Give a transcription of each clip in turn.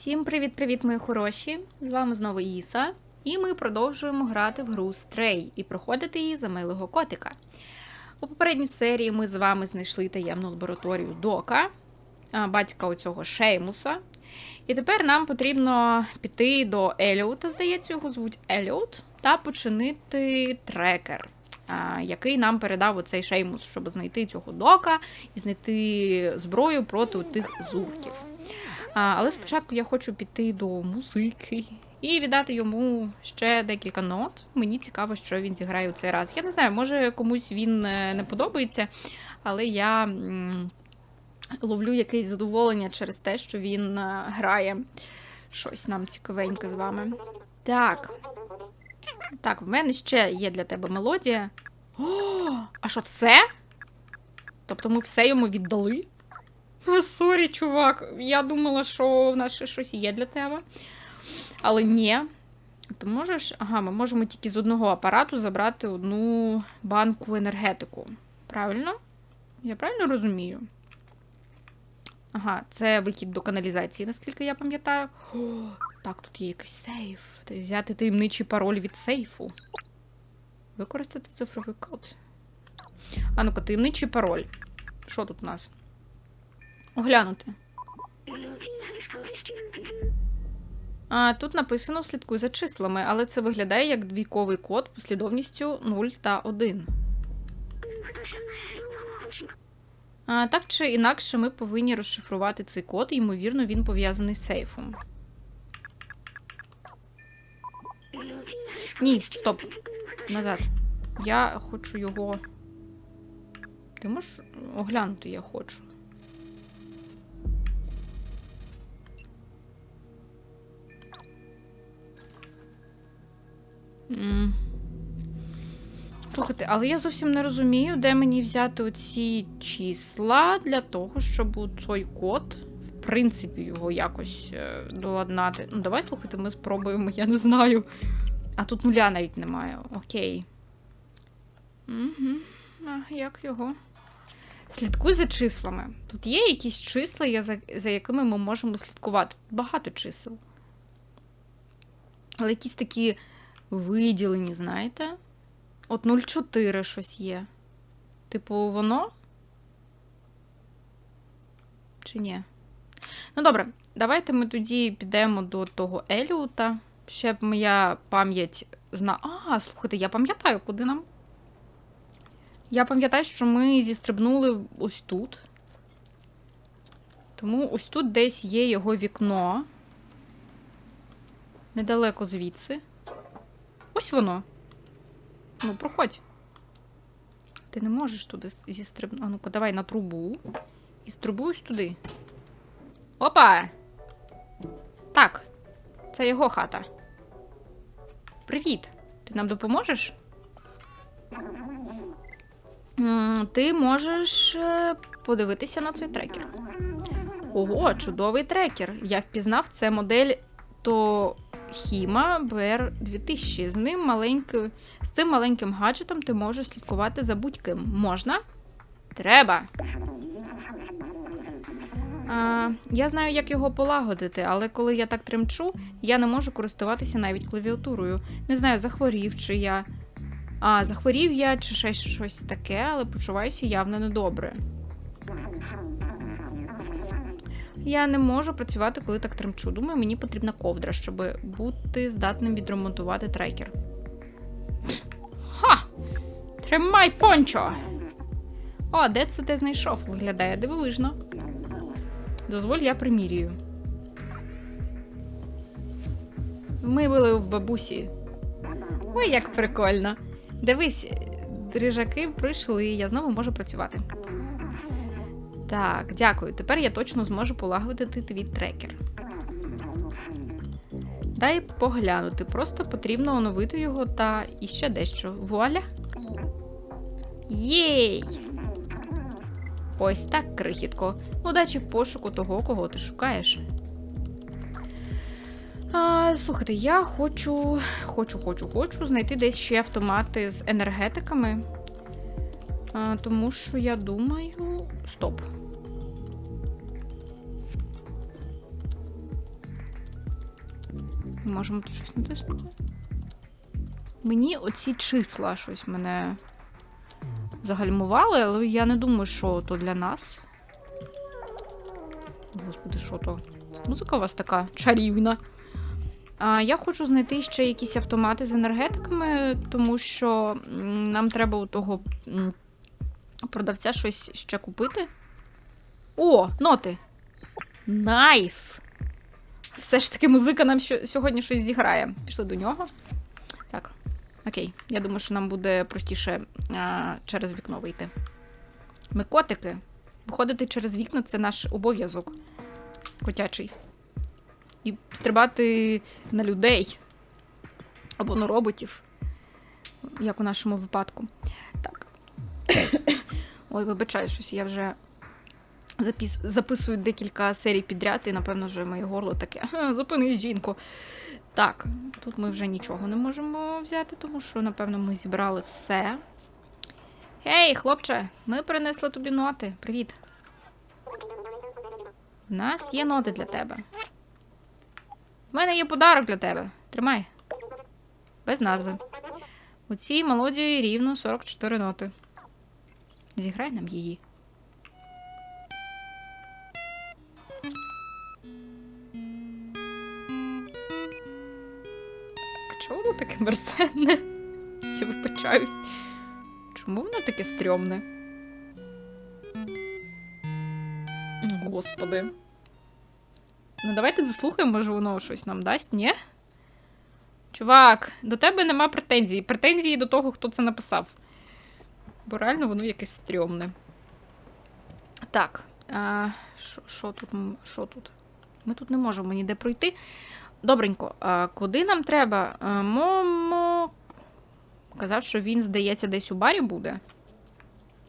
Всім привіт-привіт, мої хороші! З вами знову Іса, і ми продовжуємо грати в гру Stray і проходити її за милого котика. У попередній серії ми з вами знайшли таємну лабораторію Дока, батька оцього Шеймуса. І тепер нам потрібно піти до Еліота, здається, його звуть Еліот, та починити трекер, який нам передав оцей Шеймус, щоб знайти цього дока і знайти зброю проти тих зурків. А, але спочатку я хочу піти до музики і віддати йому ще декілька нот. Мені цікаво, що він зіграє у цей раз. Я не знаю, може комусь він е, не подобається, але я ловлю якесь задоволення через те, що він е, грає щось нам цікавеньке з вами. Так. Так, в мене ще є для тебе мелодія. О, а що все? Тобто ми все йому віддали? Ну, Сорі, чувак. Я думала, що в нас ще щось є для тебе. Але ні. Ти можеш. Ага, ми можемо тільки з одного апарату забрати одну банку енергетику. Правильно? Я правильно розумію? Ага, це вихід до каналізації, наскільки я пам'ятаю. О, Так, тут є якийсь сейф. Взяти таємничий пароль від сейфу. Використати цифровий код. А ну-ка, таємничий пароль. Що тут у нас? Оглянути. А, тут написано слідкуй за числами, але це виглядає як двійковий код послідовністю 0 та 1. А, так чи інакше, ми повинні розшифрувати цей код, і, ймовірно, він пов'язаний з сейфом. Ні, стоп. Назад. Я хочу його. Ти можеш оглянути, я хочу. Слухайте, але я зовсім не розумію, де мені взяти оці числа для того, щоб цей код, в принципі, його якось е, доладнати. Ну, давай, слухайте, ми спробуємо, я не знаю. А тут нуля навіть немає. Окей. Угу. А як його? Слідкуй за числами. Тут є якісь числа, за якими ми можемо слідкувати. Тут багато чисел. Але якісь такі виділені, знаєте? От 0,4 щось є. Типу, воно? Чи ні? Ну, добре, давайте ми тоді підемо до того Еліута. Ще б моя пам'ять зна. А, слухайте, я пам'ятаю, куди нам. Я пам'ятаю, що ми зістрибнули ось тут. Тому ось тут десь є його вікно. Недалеко звідси. Ось воно. Ну, проходь. Ти не можеш туди зістрибнути. Ну-ка, давай на трубу. І стрибуюсь туди. Опа! Так, це його хата. Привіт! Ти нам допоможеш? Ти можеш е, подивитися на цей трекер. Ого, чудовий трекер. Я впізнав це модель то Хіма BR 2000. З ним маленьким, з цим маленьким гаджетом ти можеш слідкувати за будь-ким. Можна? Треба. А, я знаю, як його полагодити, але коли я так тремчу, я не можу користуватися навіть клавіатурою. Не знаю, захворів чи я. А, захворів я чи ще щось таке, але почуваюся явно недобре. Я не можу працювати, коли так тремчу. Думаю, мені потрібна ковдра, щоб бути здатним відремонтувати трекер. Ха! Тримай пончо! О, де це ти знайшов? Виглядає дивовижно. Дозволь, я примірюю. Ми були в бабусі. Ой, як прикольно. Дивись, дрижаки прийшли, я знову можу працювати. Так, дякую. Тепер я точно зможу полагодити твій трекер. Дай поглянути. Просто потрібно оновити його та іще дещо. Вуаля! Єй! Ось так, крихітко. Удачі в пошуку того, кого ти шукаєш. А, слухайте, я хочу, хочу, хочу, хочу знайти десь ще автомати з енергетиками. А, тому що я думаю. Стоп. Можемо тут щось натиснути. Мені оці числа щось мене загальмували, але я не думаю, що то для нас. Господи, що то? Музика у вас така чарівна. А, я хочу знайти ще якісь автомати з енергетиками, тому що нам треба у того продавця щось ще купити. О, ноти! Найс! Все ж таки музика нам що- сьогодні щось зіграє. Пішли до нього. Так, окей. Я думаю, що нам буде простіше а, через вікно вийти. Ми котики. Виходити через вікна це наш обов'язок котячий. І стрибати на людей або на роботів, як у нашому випадку. Так. Ой, вибачаю, щось я вже запіс... записую декілька серій підряд, і, напевно, вже моє горло таке. Зупинись, жінку. Так, тут ми вже нічого не можемо взяти, тому що, напевно, ми зібрали все. Гей, хлопче, ми принесли тобі ноти. Привіт. У нас є ноти для тебе. У мене є подарок для тебе. Тримай. Без назви. У цій мелодії рівно 44 ноти. Зіграй нам її. Таке мерзенне? Я вибачаюсь. Чому воно таке стрьомне? Господи. Ну, давайте заслухаємо, може воно щось нам дасть, ні? Чувак, до тебе нема претензій. Претензії до того, хто це написав. Бо реально воно якесь стрьомне. Так. Що тут? Що тут? Ми тут не можемо ніде пройти. Добренько, а куди нам треба? Момо. Казав, що він, здається, десь у барі буде.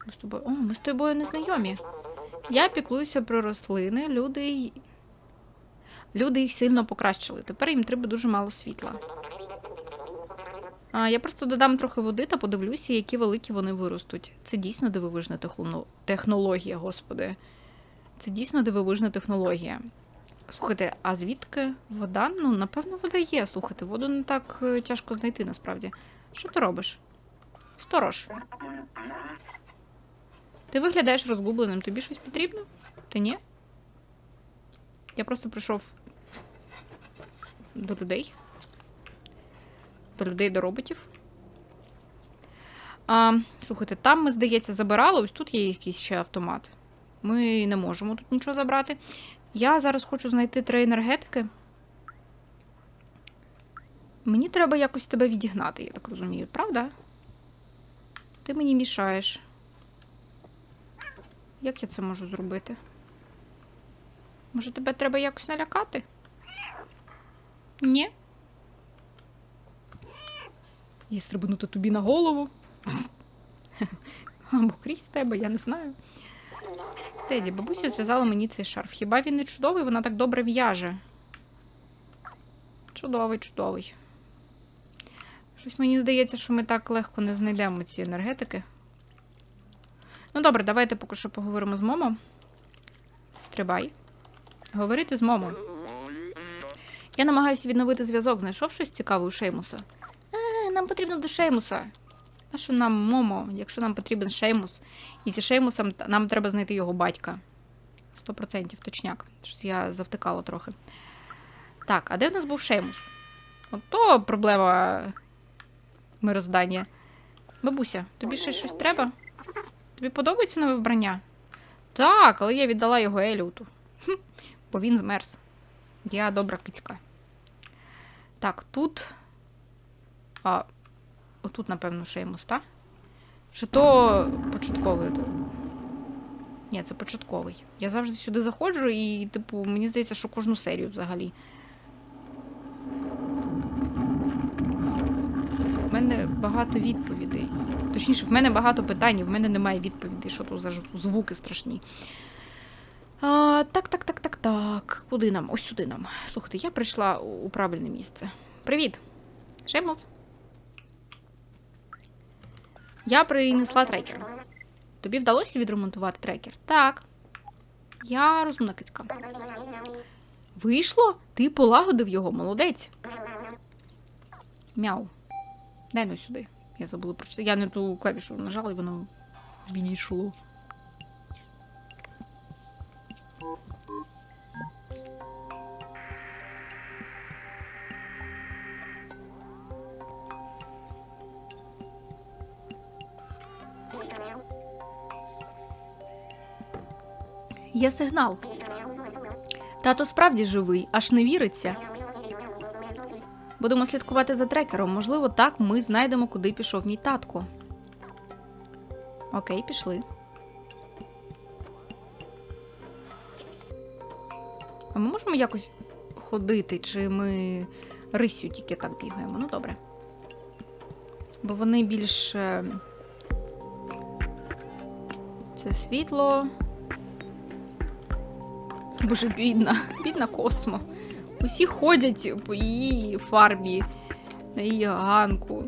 Ми з тобою. О, ми з тобою не знайомі. Я піклуюся про рослини, люди. Люди їх сильно покращили. Тепер їм треба дуже мало світла. А, я просто додам трохи води та подивлюся, які великі вони виростуть. Це дійсно дивовижна технологія, господи. Це дійсно дивовижна технологія. Слухайте, а звідки вода? Ну, напевно, вода є. Слухайте, воду не так е, тяжко знайти насправді. Що ти робиш? Сторож. Ти виглядаєш розгубленим. Тобі щось потрібно? Ти ні? Я просто прийшов до людей. До людей, до роботів. А, слухайте, там ми, здається, забирали. Ось тут є якийсь ще автомат. Ми не можемо тут нічого забрати. Я зараз хочу знайти три енергетики. Мені треба якось тебе відігнати, я так розумію, правда? Ти мені мішаєш. Як я це можу зробити? Може, тебе треба якось налякати? Ні? І стрибнути тобі на голову. Або крізь тебе, я не знаю. Теді, бабуся зв'язала мені цей шарф. Хіба він не чудовий? Вона так добре в'яже. Чудовий, чудовий. Щось мені здається, що ми так легко не знайдемо ці енергетики. Ну добре, давайте поки що поговоримо з Момо. Стрибай. Говорити з Момо. Я намагаюся відновити зв'язок. Знайшов щось цікаве у Шеймуса. Е, нам потрібно до Шеймуса. А що нам Момо, якщо нам потрібен Шеймус? І зі Шеймусом нам треба знайти його батька. Сто процентів, точняк. Щось я завтикала трохи. Так, а де в нас був Шеймус? От то проблема мироздання. Бабуся, тобі ще щось треба? Тобі подобається нове вбрання? Так, але я віддала його Еліуту. Бо він змерз. Я добра кицька. Так, тут. А, отут, напевно, Шеймус, так? Чи то початковий? тут? Ні, це початковий. Я завжди сюди заходжу і, типу, мені здається, що кожну серію взагалі. У мене багато відповідей. Точніше, в мене багато питань, і в мене немає відповідей, що тут за звуки страшні. А, так, так, так, так, так. Куди нам? Ось сюди нам. Слухайте, я прийшла у правильне місце. Привіт. Шеймус. Я принесла трекер. Тобі вдалося відремонтувати трекер? Так. Я розумна кицька. Вийшло? Ти полагодив його, молодець. Мяу. Дай ну сюди. Я забула про це. Я не ту клавішу нажала, і воно відійшло. Сигнал. Тато справді живий, аж не віриться. Будемо слідкувати за трекером. Можливо, так ми знайдемо, куди пішов мій татко. Окей, пішли. А ми можемо якось ходити, чи ми рисю тільки так бігаємо? Ну, добре. Бо вони більш. е, Це світло. Боже, бідна, бідна космо. Усі ходять по її фарбі, на її ганку.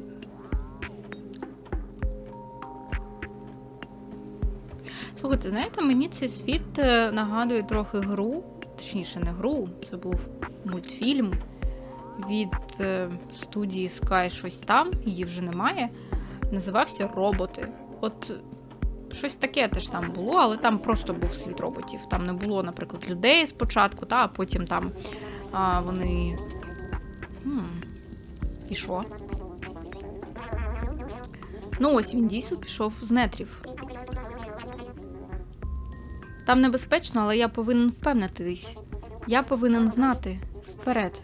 Слухайте, знаєте, мені цей світ е, нагадує трохи гру, точніше, не гру, це був мультфільм від е, студії Sky щось там, її вже немає. Називався Роботи. От щось таке теж там було, але там просто був світ роботів. Там не було, наприклад, людей спочатку, та, а потім там а, вони. Хм. І що? Ну, ось він дійсно пішов з нетрів. Там небезпечно, але я повинен впевнитись. Я повинен знати вперед.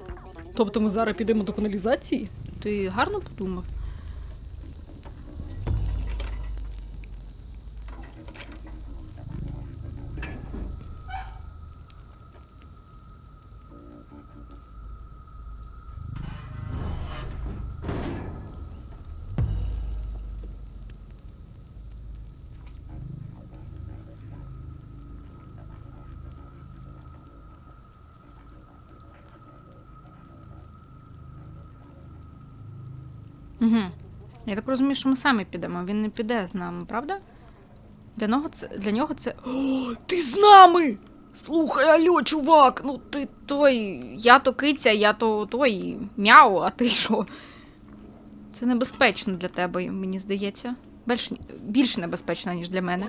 Тобто ми зараз підемо до каналізації? Ти гарно подумав? Я так розумію, що ми самі підемо. Він не піде з нами, правда? Для нього це для нього це. О, ти з нами! Слухай, алло, чувак, ну Ти той. Я то киця, я то той мяу, а ти що? Це небезпечно для тебе, мені здається. Більш, більш небезпечно, ніж для мене.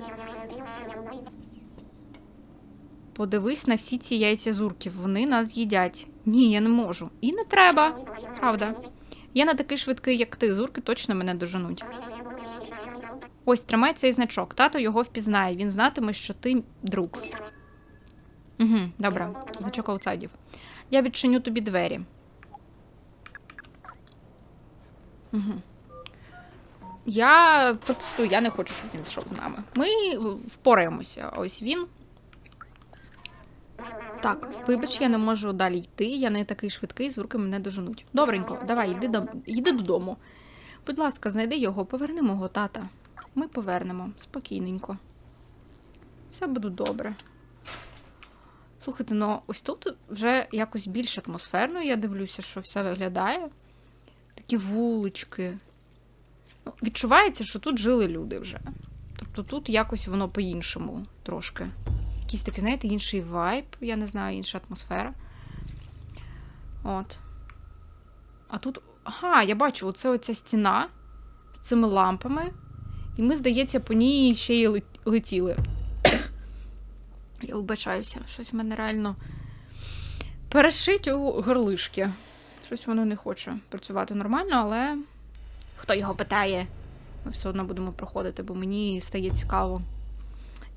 Подивись на всі ці яйця зурків, вони нас їдять. Ні, я не можу. І не треба. Правда. Я не такий швидкий, як ти. Зурки точно мене доженуть. Ось, тримай цей значок. Тато його впізнає. Він знатиме, що ти друг. Угу, добре. Значок аутсайдів. Я відчиню тобі двері. Угу. Я протестую, я не хочу, щоб він зайшов з нами. Ми впораємося. Ось він. Так, вибач, я не можу далі йти. Я не такий швидкий, звуки мене доженуть. Добренько, давай, йди, до... йди додому. Будь ласка, знайди його, поверни мого тата. Ми повернемо спокійненько. Все буде добре. Слухайте, ну ось тут вже якось більш атмосферно, я дивлюся, що все виглядає. Такі вулички. Ну, відчувається, що тут жили люди вже. Тобто тут якось воно по-іншому трошки. Якийсь такий, знаєте, інший вайб, я не знаю, інша атмосфера. От. А тут. Ага, я бачу, оце оця стіна з цими лампами. І ми, здається, по ній ще й летіли. Я вибачаюся, щось в мене реально перешить у горлишки. Щось воно не хоче працювати нормально, але хто його питає? Ми все одно будемо проходити, бо мені стає цікаво.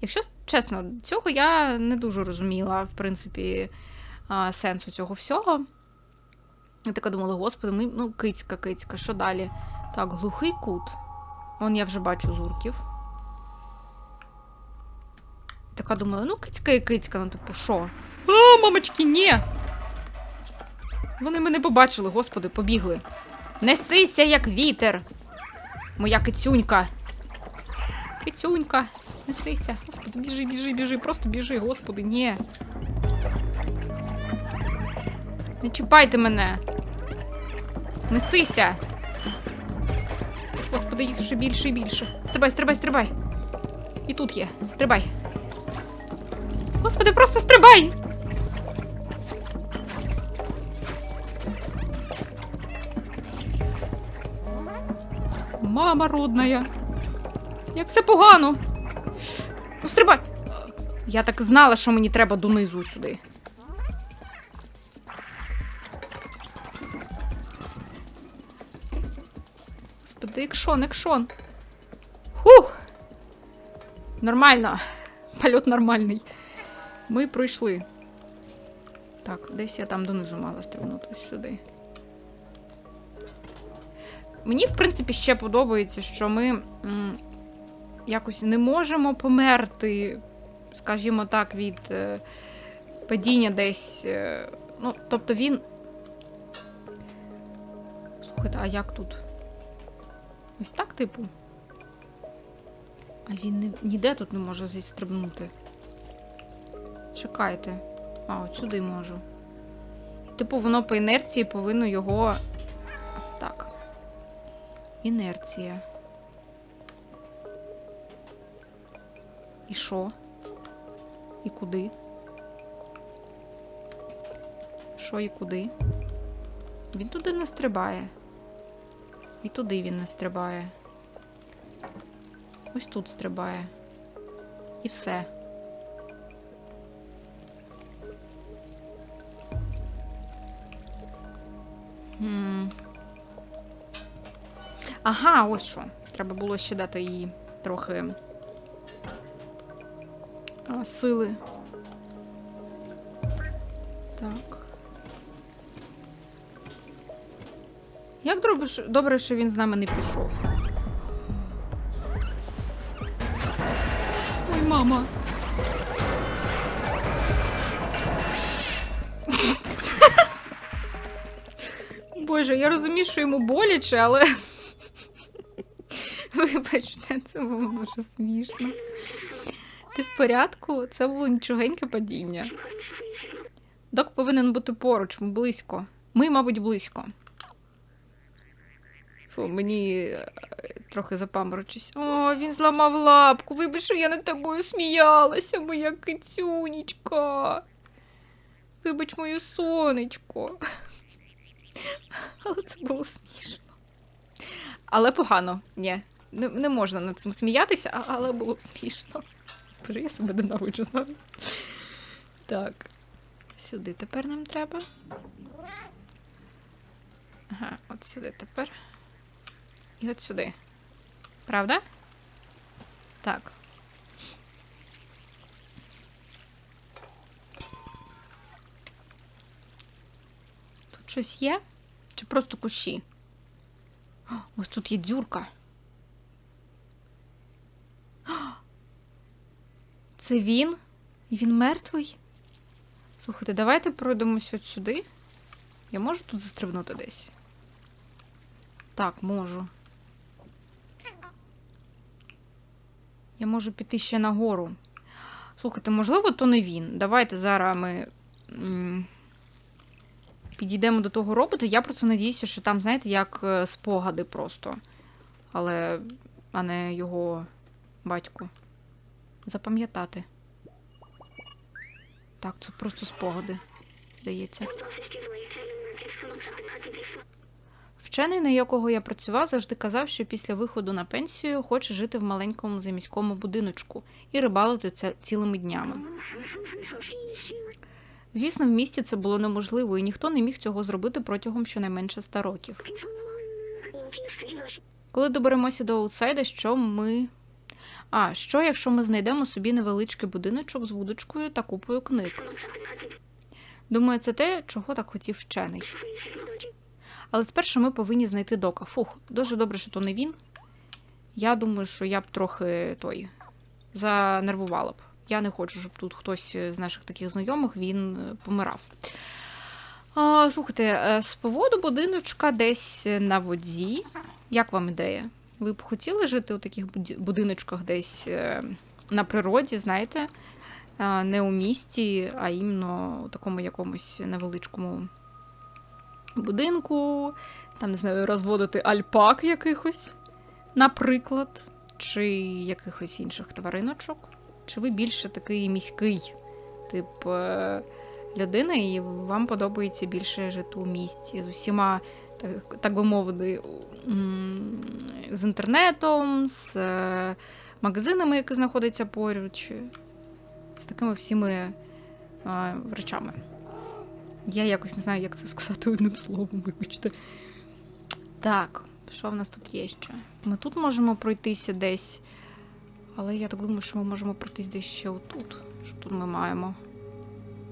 Якщо чесно, цього я не дуже розуміла, в принципі, сенсу цього всього. Я така думала, господи, ми, ну, кицька, кицька, що далі? Так, глухий кут. Вон я вже бачу зурків. Така думала, ну, кицька і кицька, ну, типу, що? А, мамочки, ні! Вони мене побачили, господи, побігли. Несися, як вітер. Моя кицюнька. Кицюнька, несися. Господи, біжи, біжи, біжи, просто біжи, господи, ні. Не чіпайте мене. Несися. Господи, їх ще більше і більше. Стрибай, стрибай, стрибай. І тут є. Стрибай. Господи, просто стрибай! мама родная. Як все погано. Ну, стрибай. Я так знала, що мені треба донизу сюди. Господи, екшон, екшон. Фух. Нормально. Польот нормальний. Ми пройшли. Так, десь я там донизу мала стрибнути сюди. Мені, в принципі, ще подобається, що ми якось не можемо померти, скажімо так, від е, падіння десь. Е, ну, тобто він. Слухайте, а як тут? Ось так, типу? А він ні- ніде тут не може зістрибнути. Чекайте. А, от сюди можу. Типу, воно по інерції повинно його. Так. Інерція. І що? І куди? Що і куди? Він туди не стрибає. І туди він не стрибає. Ось тут стрибає. І все. М. Ага, ось що. Треба було ще дати їй трохи сили. Так. Як добре, що- він з нами не пішов. Ой, мама. Боже, я розумію, що йому боляче, але. Вибачте, це було дуже смішно. Ти в порядку? Це було нічогеньке падіння. Док повинен бути поруч, близько. Ми, мабуть, близько. Фу, мені е, трохи запаморочусь. О, він зламав лапку. Вибач, що я над тобою сміялася, моя кицюнічка. Вибач, моє сонечко. Але це було смішно. Але погано. Ні, не, не можна над цим сміятися, але було смішно. Боже, я себе ненавиджу зараз. Так. Сюди тепер нам треба. Ага, от сюди тепер. І от сюди. Правда? Так. Тут щось є? Чи просто кущі? О, Ось тут є дзюрка. Це він? І він мертвий? Слухайте, давайте пройдемось от сюди. Я можу тут застрибнути десь? Так, можу. Я можу піти ще нагору. Слухайте, можливо, то не він. Давайте зараз ми підійдемо до того робота. Я просто надіюся, що там, знаєте, як е, спогади просто. Але, а не його батько. Запам'ятати. Так, це просто спогади, здається. Вчений, на якого я працював, завжди казав, що після виходу на пенсію хоче жити в маленькому заміському будиночку і рибалити це цілими днями. Звісно, в місті це було неможливо, і ніхто не міг цього зробити протягом щонайменше 100 років. Коли доберемося до аутсайда, що ми. А, що, якщо ми знайдемо собі невеличкий будиночок з вудочкою та купою книг? Думаю, це те, чого так хотів вчений. Але спершу ми повинні знайти дока. Фух, дуже добре, що то не він. Я думаю, що я б трохи той занервувала б. Я не хочу, щоб тут хтось з наших таких знайомих він е, помирав. А, слухайте, е, з поводу будиночка десь на воді. Як вам ідея? Ви б хотіли жити у таких будиночках десь е, на природі, знаєте? Не у місті, а іменно у такому якомусь невеличкому будинку, там, не знаю, розводити альпак якихось, наприклад, чи якихось інших твариночок. Чи ви більше такий міський тип е, людини, і вам подобається більше жити у місті з усіма так, так би мовити, з інтернетом, з е, магазинами, які знаходяться поруч, з такими всіми е, речами. Я якось не знаю, як це сказати одним словом, вибачте. Так, що в нас тут є ще? Ми тут можемо пройтися десь. Але я так думаю, що ми можемо пройтись десь ще отут. Що тут ми маємо?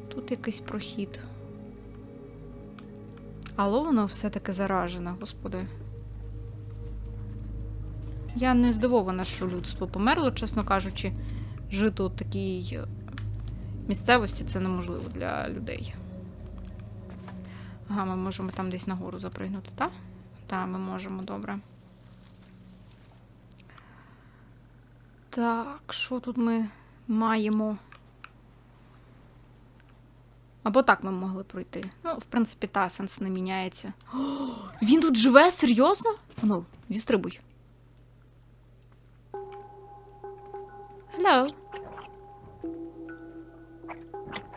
Тут якийсь прохід. Але воно все-таки заражене, господи. Я не здивована, що людство померло, чесно кажучи. Жити у такій е, місцевості це неможливо для людей. Ага, ми можемо там десь нагору запригнути, так? Так, ми можемо, добре. Так, що тут ми маємо? Або так ми могли пройти. Ну, в принципі, та сенс не міняється. О, він тут живе? Серйозно? Ну, зістрибуй. Hello.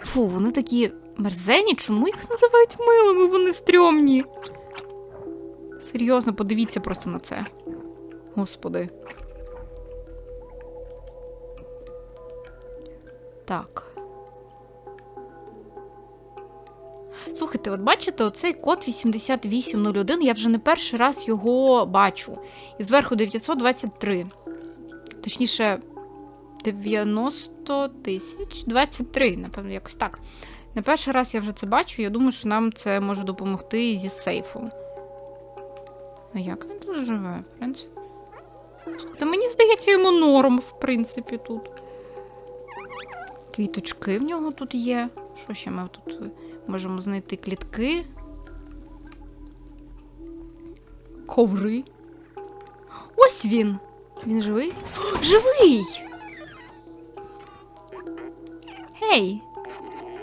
Фу, вони такі мерзені. Чому їх називають милими? Вони стрьомні. Серйозно, подивіться просто на це. Господи. Так. Слухайте, от бачите, оцей код 8801, я вже не перший раз його бачу. І зверху 923. Точніше, 90 тисяч 23, напевно, якось так. Не перший раз я вже це бачу, я думаю, що нам це може допомогти зі сейфом. А як він тут живе, в принципі? Слухайте, мені здається, йому норм, в принципі, тут. Квіточки в нього тут є. Що ще ми тут можемо знайти клітки? Коври. Ось він. Він живий? О, живий! Гей!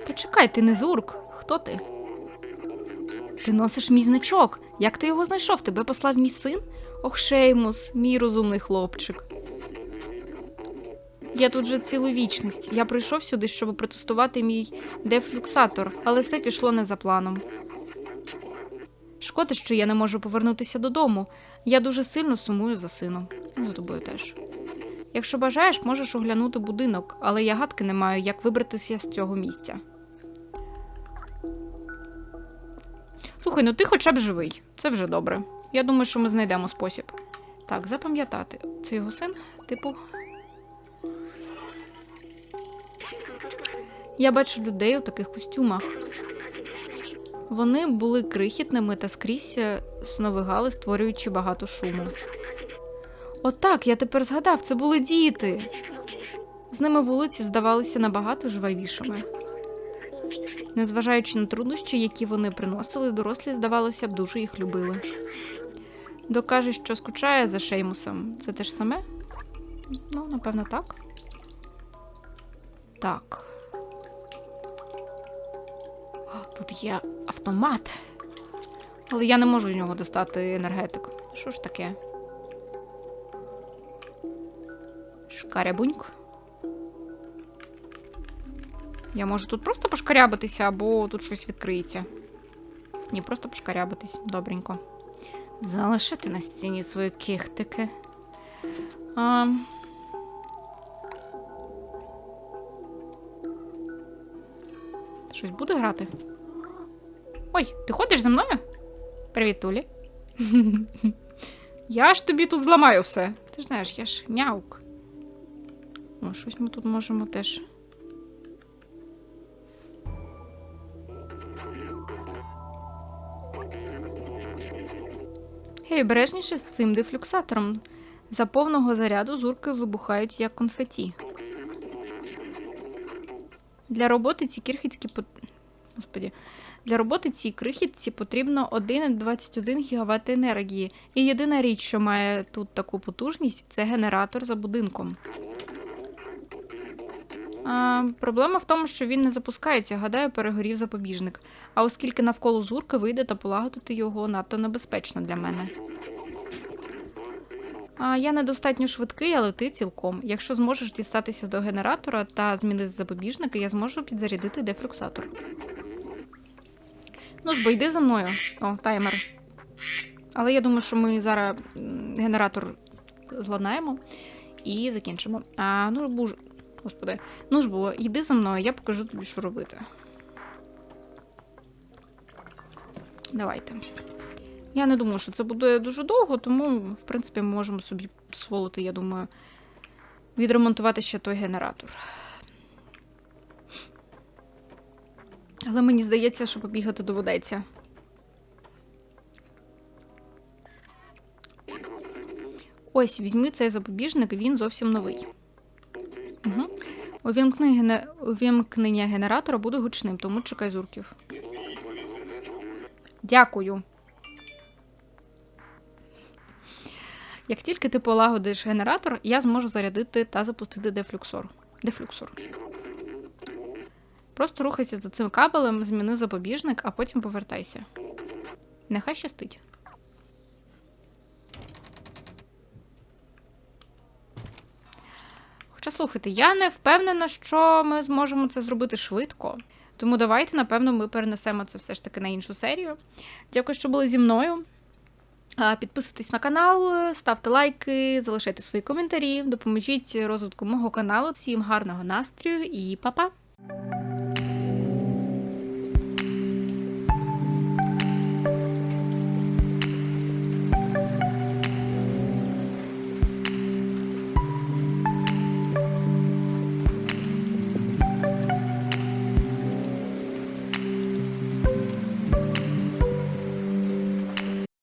Почекай, ти не зурк. Хто ти? Ти носиш мій значок. Як ти його знайшов? Тебе послав мій син? Ох, Шеймус, мій розумний хлопчик. Я тут вже цілу вічність. Я прийшов сюди, щоб протестувати мій дефлюксатор, але все пішло не за планом. Шкода, що я не можу повернутися додому. Я дуже сильно сумую за сином. За тобою теж. Якщо бажаєш, можеш оглянути будинок, але я гадки не маю, як вибратися з цього місця. Слухай, ну ти хоча б живий. Це вже добре. Я думаю, що ми знайдемо спосіб. Так, запам'ятати. Це його син, типу. Я бачу людей у таких костюмах. Вони були крихітними та скрізь е, сновигали, створюючи багато шуму. Отак, я тепер згадав, це були діти. З ними вулиці здавалися набагато жвавішими. Незважаючи на труднощі, які вони приносили, дорослі, здавалося б, дуже їх любили. Докаже, що скучає за Шеймусом. Це те ж саме? Ну, напевно, так. Так. Тут є автомат. Але я не можу з нього достати енергетик. Що ж таке? Шкарябуньк. Я можу тут просто пошкарябатися, або тут щось відкриється. Ні, просто пошкарябатись. Добренько. Залишити на стіні свої кихтики. А... Щось буде грати? Ой, ти ходиш за мною? Привіт, Тулі. Я ж тобі тут зламаю все. Ти ж знаєш, я ж мяук. О, щось ми тут можемо теж. Гей, обережніше з цим дефлюксатором. За повного заряду зурки вибухають як конфеті. Для роботи ці крихітські по... Господі. Для роботи цій крихітці потрібно 1,21 ГВт енергії. І єдина річ, що має тут таку потужність, це генератор за будинком. А, проблема в тому, що він не запускається, гадаю, перегорів запобіжник. А оскільки навколо зурки вийде та полагодити його надто небезпечно для мене. Я недостатньо швидкий, але ти цілком. Якщо зможеш дістатися до генератора та змінити запобіжники, я зможу підзарядити дефлюксатор. Ну ж бо йди за мною. О, таймер. Але я думаю, що ми зараз генератор зладнаємо і закінчимо. А ну буж. Господи, ну ж бо, йди за мною, я покажу тобі, що робити. Давайте. Я не думаю, що це буде дуже довго, тому, в принципі, ми можемо собі дозволити, я думаю, відремонтувати ще той генератор. Але мені здається, що побігати доведеться. Ось, візьми цей запобіжник, він зовсім новий. Угу. Увімкни гене... Увімкнення генератора буде гучним, тому чекай зурків. Дякую. Як тільки ти полагодиш генератор, я зможу зарядити та запустити дефлюксор. Дефлюксор. Просто рухайся за цим кабелем, зміни запобіжник, а потім повертайся. Нехай щастить. Хоча слухайте, я не впевнена, що ми зможемо це зробити швидко. Тому давайте, напевно, ми перенесемо це все ж таки на іншу серію. Дякую, що були зі мною. Підписуйтесь на канал, ставте лайки, залишайте свої коментарі, допоможіть розвитку мого каналу. Всім гарного настрою і па-па!